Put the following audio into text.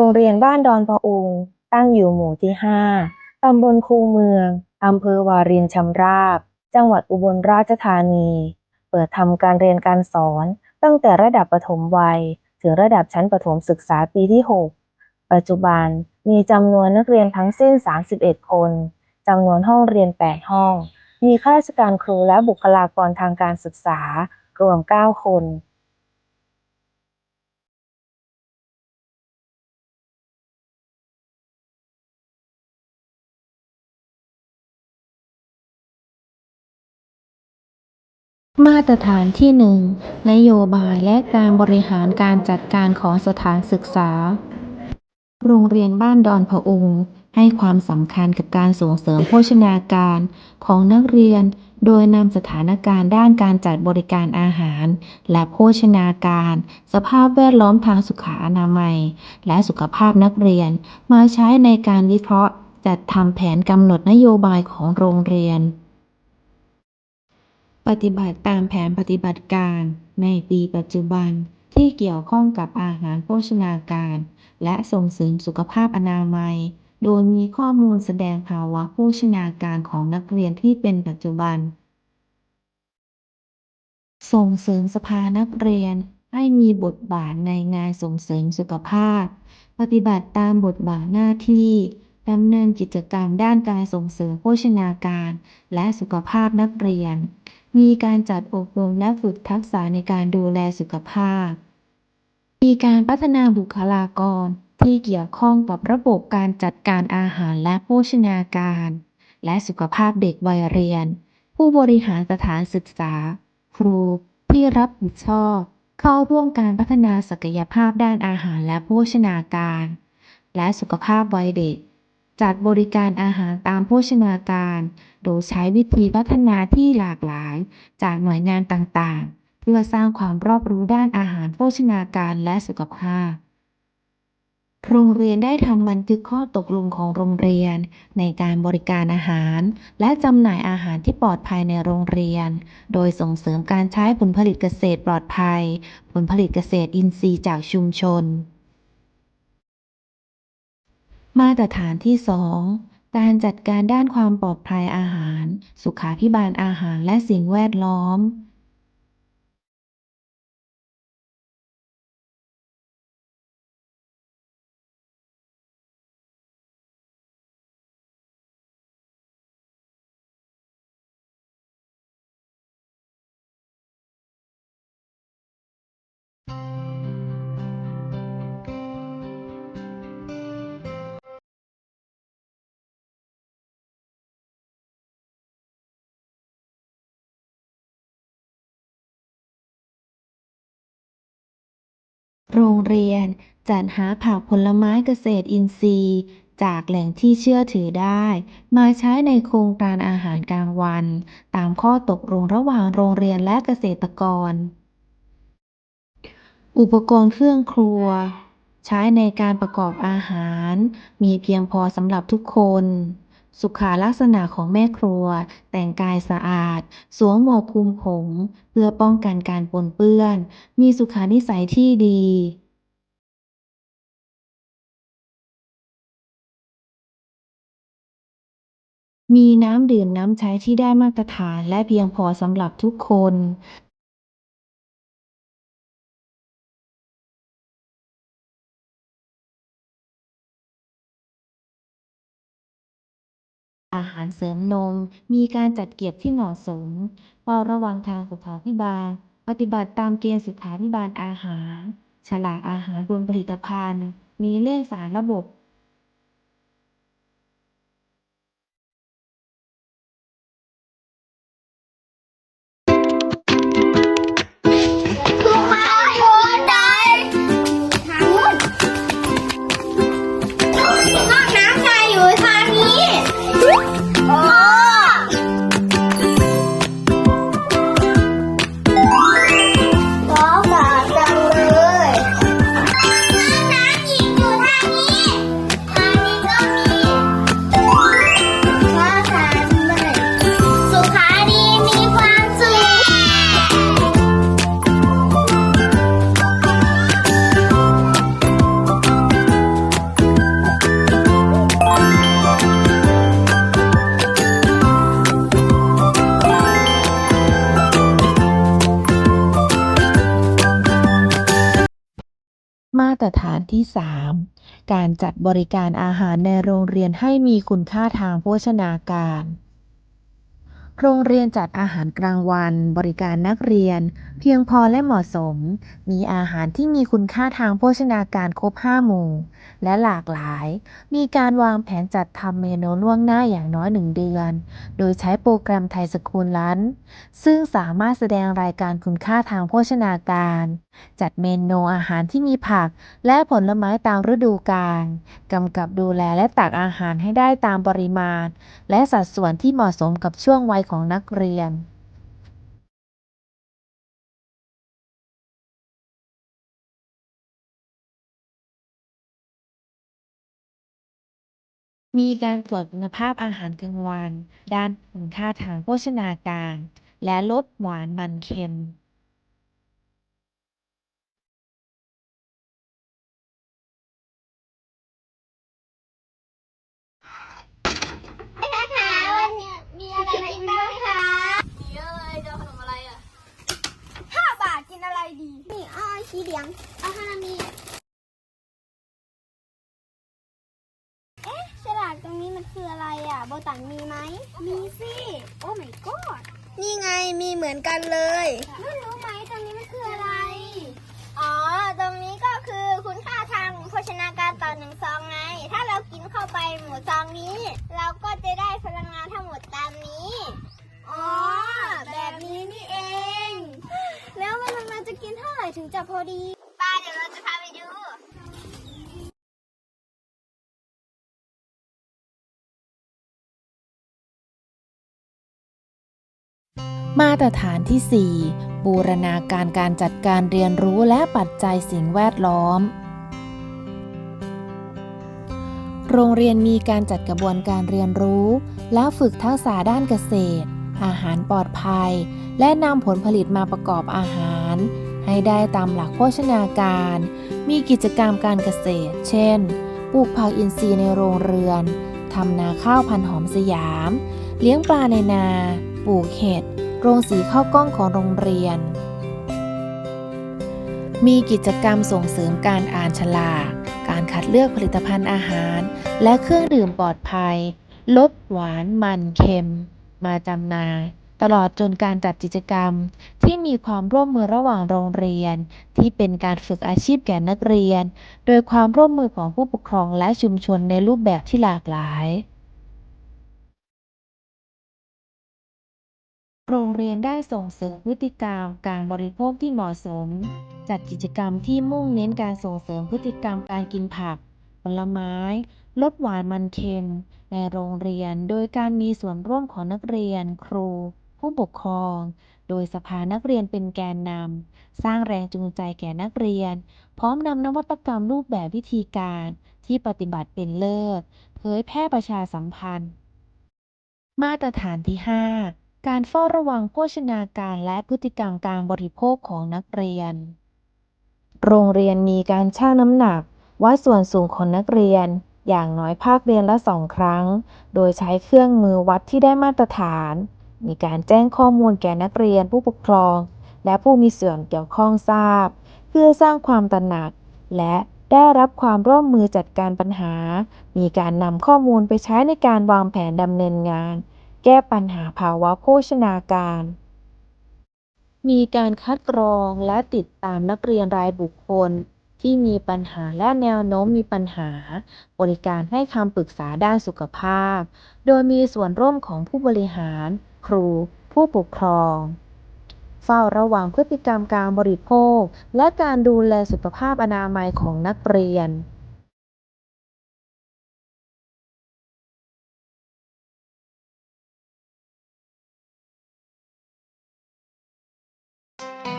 โรงเรียนบ้านดอนปะอุง ตั้งอยู่หมู่ที่ 5 ตำบลคูเมือง อำเภอวารินชำราบ จังหวัดอุบลราชธานี เปิดทำการเรียนการสอนตั้งแต่ระดับประถมวัย ถึงระดับชั้นประถมศึกษาปีที่ 6 ปัจจุบันมีจำนวนนักเรียนทั้งสิ้น 31 คนจำนวนห้องเรียน 8 ห้อง มีข้าราชการครูและบุคลากรทางการศึกษารวม 9 คน มาตรฐานที่1นโยบายและการบริหารการจัดการของสถานศึกษา โรงเรียนบ้านดอนผะอุงให้ความสำคัญกับการส่งเสริมโภชนาการของนักเรียน โดยนำสถานการณ์ด้านการจัดบริการอาหาร และโภชนาการ สภาพแวดล้อมทางสุขอนามัย และสุขภาพนักเรียน มาใช้ในการวิเคราะห์ จัดทำแผนกำหนดนโยบายของโรงเรียน ปฏิบัติตามแผนปฏิบัติการในปีปัจจุบันที่เกี่ยวข้องกับอาหารโภชนาการ และส่งเสริมสุขภาพอนามัย โดยมีข้อมูลแสดงภาวะโภชนาการของนักเรียนที่เป็นปัจจุบัน ส่งเสริมสภานักเรียนให้มีบทบาทในงานส่งเสริมสุขภาพ ปฏิบัติตามบทบาทหน้าที่ดำเนินกิจกรรมด้านการส่งเสริมโภชนาการ และสุขภาพนักเรียน มีการจัดอบรมและฝึกทักษะในการดูแลสุขภาพ มีการพัฒนาบุคลากรที่เกี่ยวข้องกับระบบการจัดการอาหารและโภชนาการ และสุขภาพเด็กวัยเรียน ผู้บริหารสถานศึกษา ครูที่รับผิดชอบ เข้าร่วมการพัฒนาศักยภาพด้านอาหารและโภชนาการ และสุขภาพวัยเด็ก จัดบริการอาหารตามโภชนาการ โดยใช้วิธีพัฒนาที่หลากหลาย จากหน่วยงานต่างๆ เพื่อสร้างความรอบรู้ด้านอาหารโภชนาการและสุขภาพ โรงเรียนได้ทำบันทึกข้อตกลงของโรงเรียน ในการบริการอาหาร และจำหน่ายอาหารที่ปลอดภัยในโรงเรียน โดยส่งเสริมการใช้ผลผลิตเกษตรปลอดภัย ผลผลิตเกษตรอินทรีย์จากชุมชน มาตรฐานที่ 2 การจัดการด้านความปลอดภัยอาหาร สุขาภิบาลอาหารและสิ่งแวดล้อม โรงเรียนจัดหาผักผลไม้เกษตรอินทรีย์ จากแหล่งที่เชื่อถือได้ มาใช้ในโครงการอาหารกลางวัน ตามข้อตกลงระหว่างโรงเรียนและเกษตรกร อุปกรณ์เครื่องครัว ใช้ในการประกอบอาหาร มีเพียงพอสำหรับทุกคน สุขาลักษณะของแม่ครัว แต่งกายสะอาด สวมหมวกคลุมผม เพื่อป้องกันการปนเปื้อน มีสุขานิสัยที่ดีมีน้ำดื่มน้ำใช้ที่ได้มาตรฐานและเพียงพอสำหรับทุกคน อาหารเสริมนม มีการจัดเก็บที่เหมาะสมเฝ้าระวังทางสุขาภิบาล ปฏิบัติตามเกณฑ์สุขาภิบาลอาหาร ฉลากอาหารบนผลิตภัณฑ์ มีเลขสารระบบ ตรฐานที่ 3 การจัดบริการอาหารในโรงเรียนให้มีคุณค่าทางโภชนาการ โรงเรียนจัดอาหารกลางวัน บริการนักเรียน เพียงพอและเหมาะสม มีอาหารที่มีคุณค่าทางโภชนาการครบ 5 หมู่ และหลากหลาย มีการวางแผนจัดทำเมนูล่วงหน้าอย่างน้อย 1 เดือน โดยใช้โปรแกรมไทยสคูลลันซึ่งสามารถแสดงรายการคุณค่าทางโภชนาการ จัดเมนูอาหารที่มีผักและผลไม้ตามฤดูกาลกำกับดูแลและตักอาหารให้ได้ตามปริมาณ และสัดส่วนที่เหมาะสมกับช่วงวัยของนักเรียนมีการตรวจคุณภาพอาหารกลางวัน ด้านคุณค่าทางโภชนาการ และลดหวานมันเค็ม แม่คะวันนี้มีอะไรกินบ้างคะมีเยอะเลยจะเอาขนมอะไรอะห้าบาทกินอะไรดี นี่เอาสีเหลืองเอาฮานามิเอ๊ะฉลากตรงนี้มันคืออะไรอะ โบตันมีไหม มีสิ โอ้ my god นี่ไง มีเหมือนกันเลยไม่รู้ไหมตรงนี้มันคืออะไร อ๋อ ตรงนี้ก็คือคุณค่าทางโภชนาการต่อหนึ่งซองไง ถ้าเรากินเข้าไปหมดซองนี้ เราก็จะได้พลังงานทั้งหมดตามนี้ อ๋อ แบบนี้นี่เอง แล้ววันนึงเราจะกินเท่าไหร่ถึงจะพอดีป้าเดี๋ยวเราจะพาไปดู มาตรฐานที่ 4 บูรณาการการจัดการเรียนรู้และปัจจัยสิ่งแวดล้อม โรงเรียนมีการจัดกระบวนการเรียนรู้ และฝึกทักษะด้านเกษตร อาหารปลอดภัย และนำผลผลิตมาประกอบอาหาร ให้ได้ตามหลักโภชนาการ มีกิจกรรมการเกษตร เช่น ปลูกผักอินทรีย์ในโรงเรือน ทำนาข้าวพันหอมสยาม เลี้ยงปลาในนา ปลูกเห็ด โรงสีข้าวกล้องของโรงเรียน มีกิจกรรมส่งเสริมการอ่านฉลาก การคัดเลือกผลิตภัณฑ์อาหาร และเครื่องดื่มปลอดภัย ลดหวานมันเค็ม มาจำหน่ายตลอดจนการจัดกิจกรรมที่มีความร่วมมือระหว่างโรงเรียน ที่เป็นการฝึกอาชีพแก่นักเรียน โดยความร่วมมือของผู้ปกครองและชุมชนในรูปแบบที่หลากหลาย โรงเรียนได้ส่งเสริมพฤติกรรมการบริโภคที่เหมาะสม จัดกิจกรรมที่มุ่งเน้นการส่งเสริมพฤติกรรมการกินผัก ผลไม้ ลดหวานมันเค็ม ในโรงเรียน โดยการมีส่วนร่วมของนักเรียน ครู ผู้ปกครอง โดยสภานักเรียนเป็นแกนนำ สร้างแรงจูงใจแก่นักเรียน พร้อมนำนวัตกรรมรูปแบบวิธีการที่ปฏิบัติเป็นเลิศ เผยแพร่ประชาสัมพันธ์ มาตรฐานที่ 5 การเฝ้าระวังโภชนาการและพฤติกรรมการบริโภคของนักเรียน โรงเรียนมีการชั่งน้ำหนัก วัดส่วนสูงของนักเรียน อย่างน้อยภาคเรียนละสองครั้ง โดยใช้เครื่องมือวัดที่ได้มาตรฐาน มีการแจ้งข้อมูลแก่นักเรียนผู้ปกครอง และผู้มีส่วนเกี่ยวข้องทราบ เพื่อสร้างความตระหนัก และได้รับความร่วมมือจัดการปัญหา มีการนำข้อมูลไปใช้ในการวางแผนดำเนินงาน แก้ปัญหาภาวะโภชนาการ มีการคัดกรองและติดตามนักเรียนรายบุคคล ที่มีปัญหาและแนวโน้มมีปัญหา บริการให้คำปรึกษาด้านสุขภาพ โดยมีส่วนร่วมของผู้บริหาร ครู ผู้ปกครอง เฝ้าระวังพฤติกรรมการบริโภค และการดูแลสุขภาพอนามัยของนักเรียน